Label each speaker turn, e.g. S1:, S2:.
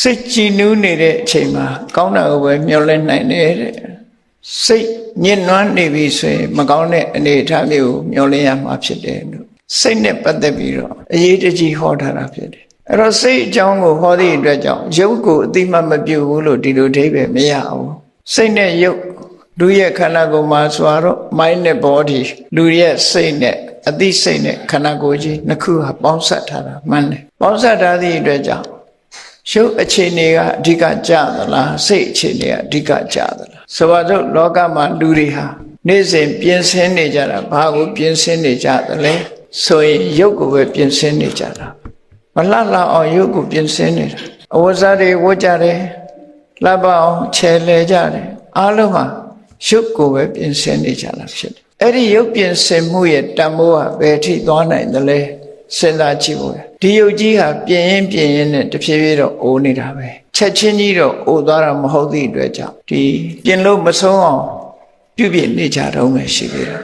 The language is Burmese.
S1: စိတ်ကြည်နူးနေတဲ့အချိန်မှာကောင်းတာကိုပဲမျှော်လင့်နိုင်တယ်တဲ့စိတ်ညစ်နွမ်းနေပြီဆိုရင်မကောင်းတဲ့အနေအထားမျိုးကိုမျှော်လင့်ရမှာဖြစ်တယ်လို့စိတ်နဲ့ပတ်သက်ပြီးတော့အရေးတကြီးဟောထားတာဖြစ်တယ်အဲ့တော့စိတ်အကြောင်းကိုဟောသည့်အတွက်ကြောင့်ရုပ်ကိုအတိမတ်မပြုတ်ဘူးလို့ဒီလိုအဓိပ္ပာယ်မရဘူးစိတ်နဲ့ရုပ်လူရဲ့ခန္ဓာကိုယ်မှာဆိုတော့ mind နဲ့ body လူရဲ့စိတ်နဲ့အသိစိတ်နဲ့ခန္ဓာကိုယ်ကြီးနှစ်ခုဟာပေါင်းစပ်ထားတာမှန်တယ်ပေါင်းစပ်ထားသည့်အတွက်ကြောင့် ရုပ်အခြေအနေကအဓိကကြသလားစိတ်အခြေအနေကအဓိကကြသလားဆိုပါစို့လောကမှာလူတွေဟာနေ့စဉ်ပြင်ဆင်နေကြတာဘာကိုပြင်ဆင်နေကြသလဲဆိုရင်ရုပ်ကိုပဲပြင်ဆင်နေကြတာမလှလှအောင်ရုပ်ကိုပြင်ဆင်နေတာအဝဇ္ဇတွေဝတ်ကြတယ်လှပအောင်ခြယ်လဲကြတယ်အားလုံးဟာရုပ်ကိုပဲပြင်ဆင်နေကြတာဖြစ်တယ်အဲ့ဒီရုပ်ပြင်ဆင်မှုရဲ့တန်ဖိုးကဘယ်ထိသွားနိုင်သလဲ စဉ်းစားကြည့်ဖို့ရဒီယုတ်ကြီးဟာပြင်ရင်ပြင်ရင်နဲ့တဖြည်းဖြည်းတော့အိုးနေတာပဲချက်ချင်းကြီးတော့အိုးသွားတာမဟုတ်သည့်အတွက်ကြောင့်ဒီပြင်လို့မဆုံးအောင်ပြုပြင်နေကြတော့မယ်ရှိသေးတယ်